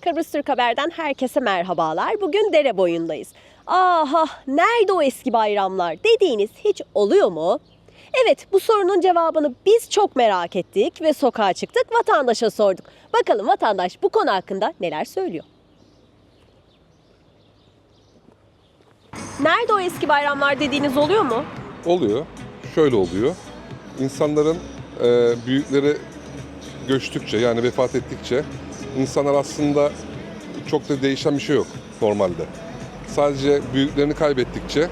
Kıbrıs Türk Haber'den herkese merhabalar. Bugün dere boyundayız. Aha nerede o eski bayramlar dediğiniz hiç oluyor mu? Evet bu sorunun cevabını biz çok merak ettik ve sokağa çıktık vatandaşa sorduk. Bakalım vatandaş bu konu hakkında neler söylüyor? Nerede o eski bayramlar dediğiniz oluyor mu? Oluyor. Şöyle oluyor. İnsanların e, büyükleri göçtükçe yani vefat ettikçe insanlar aslında çok da değişen bir şey yok normalde. Sadece büyüklerini kaybettikçe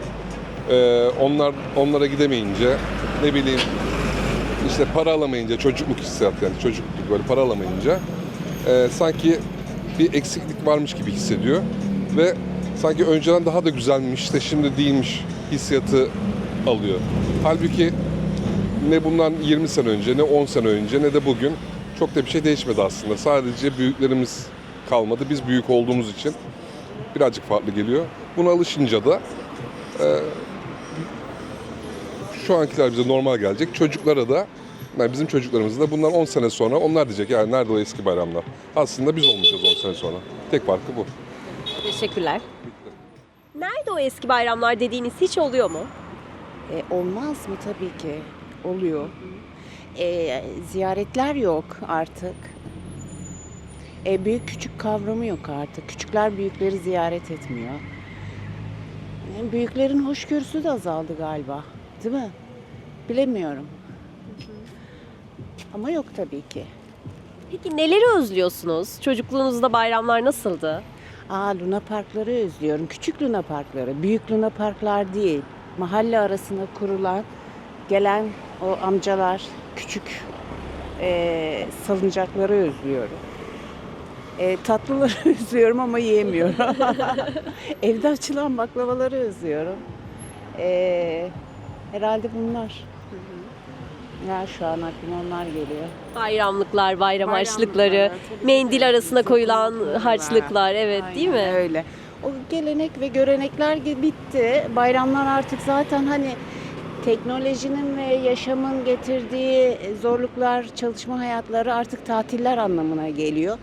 e, onlar onlara gidemeyince ne bileyim işte para alamayınca çocukluk hissiyatı yani çocukluk böyle para alamayınca e, sanki bir eksiklik varmış gibi hissediyor ve sanki önceden daha da güzelmiş de şimdi değilmiş hissiyatı alıyor. Halbuki ne bundan 20 sene önce ne 10 sene önce ne de bugün çok da bir şey değişmedi aslında. Sadece büyüklerimiz kalmadı. Biz büyük olduğumuz için birazcık farklı geliyor. Buna alışınca da e, şu ankiler bize normal gelecek. Çocuklara da yani bizim çocuklarımız da bundan 10 sene sonra onlar diyecek yani nerede o eski bayramlar? Aslında biz olmayacağız 10 sene sonra. Tek farkı bu. Teşekkürler. Nerede o eski bayramlar dediğiniz hiç oluyor mu? E, olmaz mı? Tabii ki. Oluyor. E, ziyaretler yok artık. E, büyük küçük kavramı yok artık. Küçükler büyükleri ziyaret etmiyor. E, büyüklerin hoşgörüsü de azaldı galiba. Değil mi? Bilemiyorum. Ama yok tabii ki. Peki neleri özlüyorsunuz? Çocukluğunuzda bayramlar nasıldı? Aa Luna Parkları özlüyorum. Küçük Luna Parkları. Büyük Luna Parklar değil. Mahalle arasına kurulan, gelen o amcalar, küçük eee salıncakları özlüyorum. E, tatlıları özlüyorum ama yiyemiyorum. Evde açılan baklavaları özlüyorum. E, herhalde bunlar. Ya şu an aklıma onlar geliyor. Bayramlıklar, bayram harçlıkları, Bayramlıklar, tabii. mendil arasına koyulan harçlıklar evet değil mi? Aynen Öyle. O gelenek ve görenekler bitti. Bayramlar artık zaten hani teknolojinin ve yaşamın getirdiği zorluklar, çalışma hayatları artık tatiller anlamına geliyor.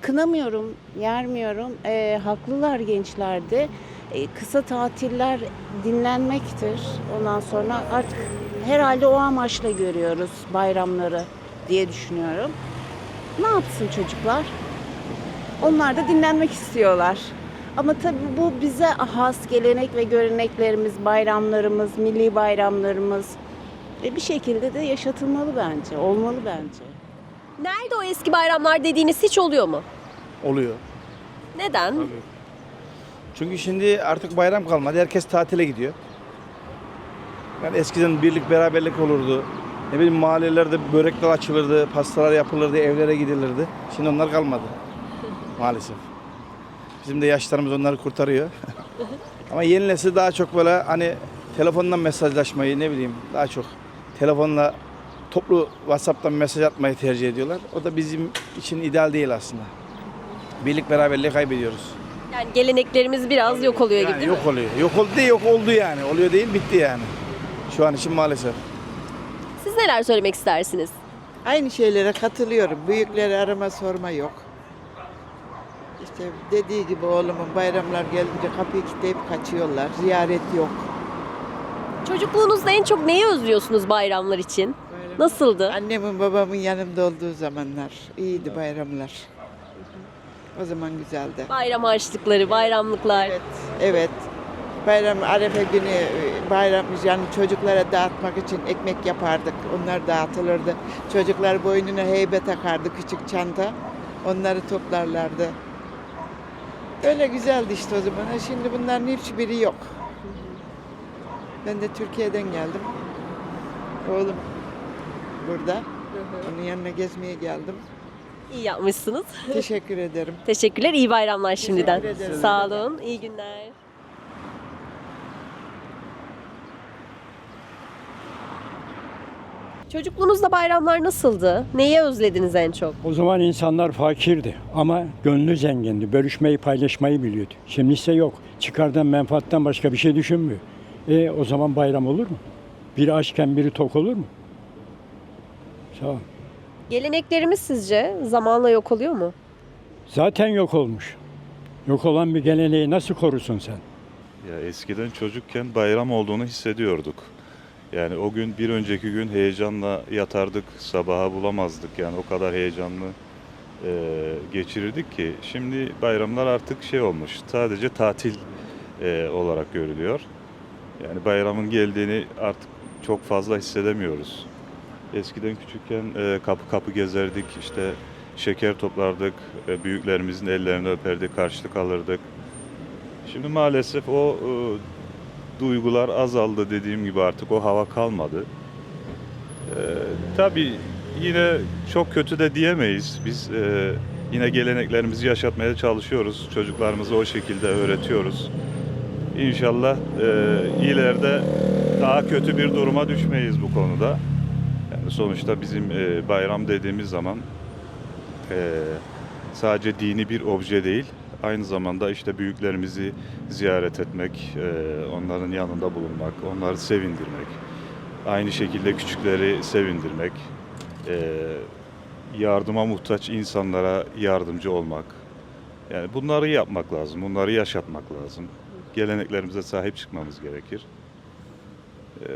Kınamıyorum, yermiyorum. Ee, haklılar gençlerde. Ee, kısa tatiller dinlenmektir. Ondan sonra artık herhalde o amaçla görüyoruz bayramları diye düşünüyorum. Ne yapsın çocuklar? Onlar da dinlenmek istiyorlar. Ama tabii bu bize has gelenek ve göreneklerimiz, bayramlarımız, milli bayramlarımız e, bir şekilde de yaşatılmalı bence, olmalı bence. Nerede o eski bayramlar dediğiniz hiç oluyor mu? Oluyor. Neden? Çünkü şimdi artık bayram kalmadı. Herkes tatile gidiyor. Yani eskiden birlik beraberlik olurdu. Ne bileyim mahallelerde börekler açılırdı, pastalar yapılırdı, evlere gidilirdi. Şimdi onlar kalmadı. Maalesef. Bizim de yaşlarımız onları kurtarıyor. Ama yeni nesil daha çok böyle hani telefondan mesajlaşmayı ne bileyim daha çok telefonla toplu WhatsApp'tan mesaj atmayı tercih ediyorlar. O da bizim için ideal değil aslında. Birlik beraberliği kaybediyoruz. Yani geleneklerimiz biraz yok oluyor gibi Yani değil mi? yok oluyor. Yok oldu değil, yok oldu yani. Oluyor değil, bitti yani. Şu an için maalesef. Siz neler söylemek istersiniz? Aynı şeylere katılıyorum. Büyükleri arama sorma yok. İşte dediği gibi oğlumun bayramlar gelince kapıyı kilitleyip kaçıyorlar. Ziyaret yok. Çocukluğunuzda en çok neyi özlüyorsunuz bayramlar için? Nasıldı? Annemin babamın yanımda olduğu zamanlar iyiydi bayramlar. O zaman güzeldi. Bayram harçlıkları, bayramlıklar. Evet, evet. Bayram Arefe günü e, bayram yani çocuklara dağıtmak için ekmek yapardık. Onlar dağıtılırdı. Çocuklar boynuna heybe takardı küçük çanta. Onları toplarlardı. Öyle güzeldi işte o zaman. Şimdi bunların hiçbiri yok. Ben de Türkiye'den geldim. Oğlum burada. Onun yanına gezmeye geldim. İyi yapmışsınız. Teşekkür ederim. Teşekkürler, iyi bayramlar şimdiden. ederim. Sağ olun, iyi günler. Çocukluğunuzda bayramlar nasıldı? Neyi özlediniz en çok? O zaman insanlar fakirdi ama gönlü zengindi. Bölüşmeyi, paylaşmayı biliyordu. Şimdi ise yok. Çıkardan, menfaatten başka bir şey düşünmüyor. E o zaman bayram olur mu? Biri açken biri tok olur mu? Sağ ol. Geleneklerimiz sizce zamanla yok oluyor mu? Zaten yok olmuş. Yok olan bir geleneği nasıl korusun sen? Ya eskiden çocukken bayram olduğunu hissediyorduk. Yani o gün bir önceki gün heyecanla yatardık, sabaha bulamazdık. Yani o kadar heyecanlı e, geçirirdik ki şimdi bayramlar artık şey olmuş. Sadece tatil e, olarak görülüyor. Yani bayramın geldiğini artık çok fazla hissedemiyoruz. Eskiden küçükken e, kapı kapı gezerdik, işte şeker toplardık, e, büyüklerimizin ellerini öperdik, karşılık alırdık. Şimdi maalesef o e, duygular azaldı dediğim gibi artık o hava kalmadı. E, tabii yine çok kötü de diyemeyiz. Biz e, yine geleneklerimizi yaşatmaya çalışıyoruz. Çocuklarımıza o şekilde öğretiyoruz. İnşallah e, ileride daha kötü bir duruma düşmeyiz bu konuda. Yani sonuçta bizim e, bayram dediğimiz zaman e, sadece dini bir obje değil, aynı zamanda işte büyüklerimizi ziyaret etmek, e, onların yanında bulunmak, onları sevindirmek, aynı şekilde küçükleri sevindirmek, e, yardıma muhtaç insanlara yardımcı olmak. Yani bunları yapmak lazım, bunları yaşatmak lazım. Geleneklerimize sahip çıkmamız gerekir. E,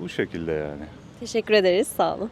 bu şekilde yani. Teşekkür ederiz. Sağ olun.